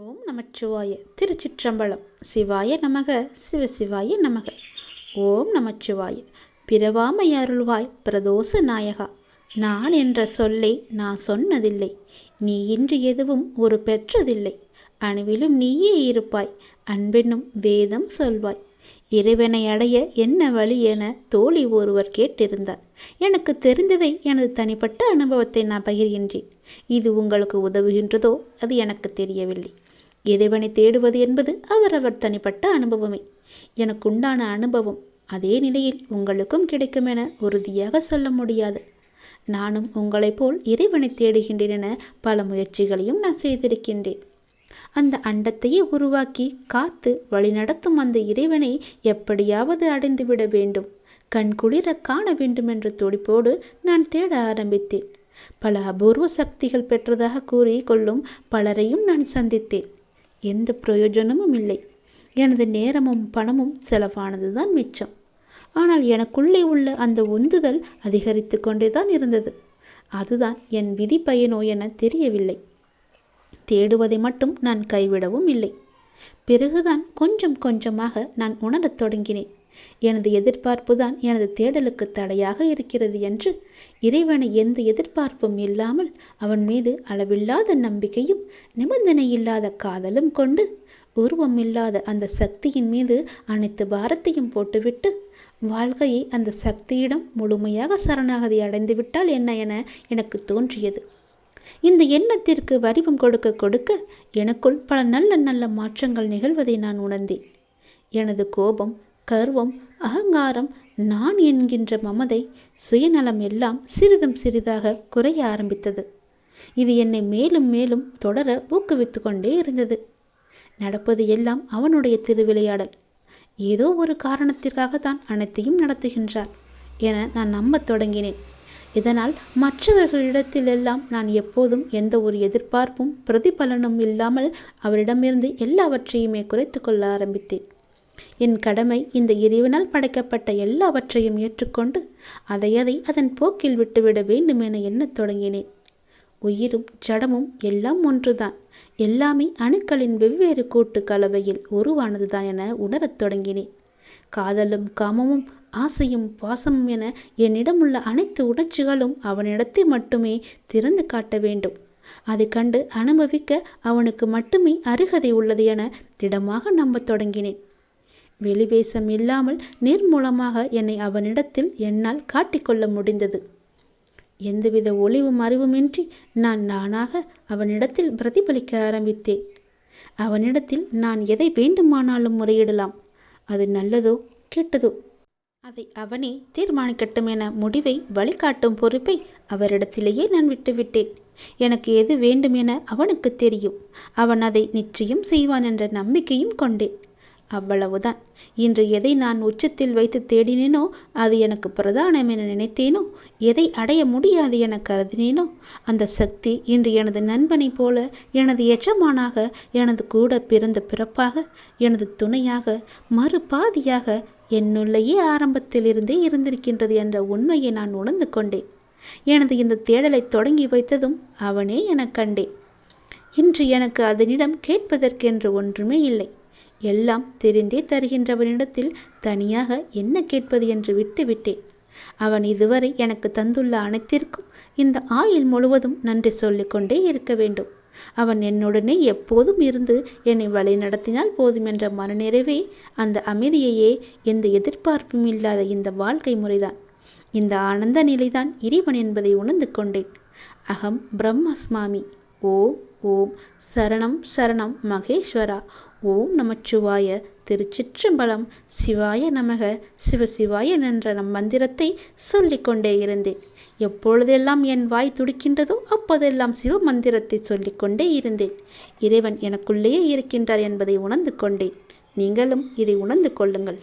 ஓம் நமச்சிவாய திருச்சிற்றம்பலம். சிவாய நமக. சிவசிவாய நமக. ஓம் நமச்சிவாய. பிறவாமை அருள்வாய் பிரதோஷ நாயகா. நான் என்ற சொல்லை நான் சொன்னதில்லை. நீ இன்று எதுவும் ஒரு பெற்றதில்லை. அணுவிலும் நீயே இருப்பாய். அன்பென்னும் வேதம் சொல்வாய். இறைவனை அடைய என்ன வழி என தோழி ஒருவர் கேட்டிருந்தார். எனக்கு தெரிந்ததை எனது தனிப்பட்ட அனுபவத்தை நான் பகிர்கின்றேன். இது உங்களுக்கு உதவுகின்றதோ அது எனக்கு தெரியவில்லை. இறைவனை தேடுவது என்பது அவரவர் தனிப்பட்ட அனுபவமே. எனக்கு உண்டான அனுபவம் அதே நிலையில் உங்களுக்கும் கிடைக்கும் என உறுதியாக சொல்ல முடியாது. நானும் உங்களைப் போல் இறைவனை தேடுகின்றேன் என பல முயற்சிகளையும் நான் செய்திருக்கின்றேன். அந்த அண்டத்தையே உருவாக்கி காத்து வழிநடத்தும் அந்த இறைவனை எப்படியாவது அடைந்துவிட வேண்டும். கண்குளிர காண வேண்டும் என்ற துடிப்போடு நான் தேட ஆரம்பித்தேன். பல அபூர்வ சக்திகள் பெற்றதாக கூறி கொள்ளும் பலரையும் நான் சந்தித்தேன். எந்த பிரயோஜனமும் இல்லை. எனது நேரமும் பணமும் செலவானது தான் மிச்சம். ஆனால் எனக்குள்ளே உள்ள அந்த உந்துதல் அதிகரித்து கொண்டேதான் இருந்தது. அதுதான் என் விதி பயனோ என தெரியவில்லை. தேடுவதை மட்டும் நான் கைவிடவும் இல்லை. பிறகுதான் கொஞ்சம் கொஞ்சமாக நான் உணரத் தொடங்கினேன். எனது எதிர்பார்ப்பு தான் எனது தேடலுக்கு தடையாக இருக்கிறது என்று இறைவனை எந்த எதிர்பார்ப்பும் இல்லாமல் அவன் மீது அளவில்லாத நம்பிக்கையும் நிபந்தனை இல்லாத காதலும் கொண்டு உருவம் இல்லாத அந்த சக்தியின் மீது அனைத்து பாரத்தையும் போட்டுவிட்டு வாழ்க்கையை அந்த சக்தியிடம் முழுமையாக சரணாகதி அடைந்துவிட்டால் என்ன என எனக்கு தோன்றியது. இந்த எண்ணத்திற்கு வடிவம் கொடுக்க கொடுக்க எனக்குள் பல நல்ல நல்ல மாற்றங்கள் நிகழ்வதை நான் உணர்ந்தேன். எனது கோபம் கர்வம் அகங்காரம் நான் என்கின்ற மமதை சுயநலம் எல்லாம் சிறிதும் சிறிதாக குறைய ஆரம்பித்தது. இது என்னை மேலும் மேலும் தொடர ஊக்குவித்து கொண்டே இருந்தது. நடப்பது எல்லாம் அவனுடைய திருவிளையாடல். ஏதோ ஒரு காரணத்திற்காக தான் அனைத்தையும் நடத்துகின்றார் என நான் நம்பத் தொடங்கினேன். இதனால் மற்றவர்களிடத்திலெல்லாம் நான் எப்போதும் எந்த ஒரு எதிர்பார்ப்பும் பிரதிபலனும் இல்லாமல் அவரிடமிருந்து எல்லாவற்றையுமே குறைத்து கொள்ள ஆரம்பித்தேன். என் கடமை இந்த இறைவனால் படைக்கப்பட்ட எல்லாவற்றையும் ஏற்றுக்கொண்டு அதை அதை அதன் போக்கில் விட்டுவிட வேண்டும் என எண்ணத் தொடங்கினேன். உயிரும் ஜடமும் எல்லாம் ஒன்றுதான். எல்லாமே அணுக்களின் வெவ்வேறு கூட்டு கலவையில் உருவானதுதான் என உணரத் தொடங்கினேன். காதலும் காமமும் ஆசையும் பாசமும் என என்னிடமுள்ள அனைத்து உணர்ச்சிகளும் அவனிடத்தை மட்டுமே திறந்து காட்ட வேண்டும். அதை கண்டு அனுபவிக்க அவனுக்கு மட்டுமே அருகதை உள்ளது என திடமாக நம்பத் தொடங்கினேன். வெளிவேசம் இல்லாமல் நிர்மூலமாக என்னை அவனிடத்தில் என்னால் காட்டிக்கொள்ள முடிந்தது. எந்தவித ஒளிவும் அறிவுமின்றி நான் நானாக அவனிடத்தில் பிரதிபலிக்க ஆரம்பித்தேன். அவனிடத்தில் நான் எதை வேண்டுமானாலும் முறையிடலாம். அது நல்லதோ கெட்டதோ? அதை அவனே தீர்மானிக்கட்டும் என முடிவை வழிகாட்டும் பொறுப்பை அவரிடத்திலேயே நான் விட்டுவிட்டேன். எனக்கு எது வேண்டும் என அவனுக்கு தெரியும். அவன் அதை நிச்சயம் செய்வான் என்ற நம்பிக்கையும் கொண்டேன். அவ்வளவுதான். இன்று எதை நான் உச்சத்தில் வைத்து தேடினேனோ அது எனக்கு பிரதானம் என நினைத்தேனோ? எதை அடைய முடியாது என கருதினேனோ? அந்த சக்தி இன்று எனது நண்பனைப் போல எனது எஜமானாக எனது கூட பிறந்த பிறப்பாக எனது துணையாக மறுபாதியாக என்னுள்ளேயே ஆரம்பத்திலிருந்தே இருந்திருக்கின்றது என்ற உண்மையை நான் உணர்ந்து கொண்டேன். எனது இந்த தேடலை தொடங்கி வைத்ததும் அவனே எனக் கண்டேன். இன்று எனக்கு அதனிடம் கேட்பதற்கென்று ஒன்றுமே இல்லை. எல்லாம் தெரிந்தே தருகின்றவனிடத்தில் தனியாக என்ன கேட்பது என்று விட்டுவிட்டேன் அவன் இதுவரை எனக்கு தந்துள்ள அனைத்திற்கும் இந்த ஆயுள் முழுவதும் நன்றி சொல்லிக்கொண்டே இருக்க வேண்டும். அவன் என்னுடனே எப்போதும் இருந்து என்னை வழி நடத்தினால் போதும் என்ற மனநிறைவே அந்த அமைதியையே எந்த எதிர்பார்ப்பும் இல்லாத இந்த வாழ்க்கை முறைதான். இந்த ஆனந்த நிலைதான் இறைவன் என்பதை உணர்ந்து கொண்டேன். அகம் பிரம்மஸ்மாமி. ஓம். ஓம் சரணம் சரணம் மகேஸ்வரா. ஓம் நமச்சிவாய திருச்சிற்றம்பலம். சிவாய நமக. சிவசிவாய என்ற நம் மந்திரத்தை சொல்லிக்கொண்டே இருந்தேன். எப்பொழுதெல்லாம் என் வாய் துடிக்கின்றதோ அப்போதெல்லாம் சிவ மந்திரத்தை சொல்லிக்கொண்டே இருந்தேன். இறைவன் எனக்குள்ளேயே இருக்கின்றார் என்பதை உணர்ந்து கொண்டேன். நீங்களும் இதை உணர்ந்து கொள்ளுங்கள்.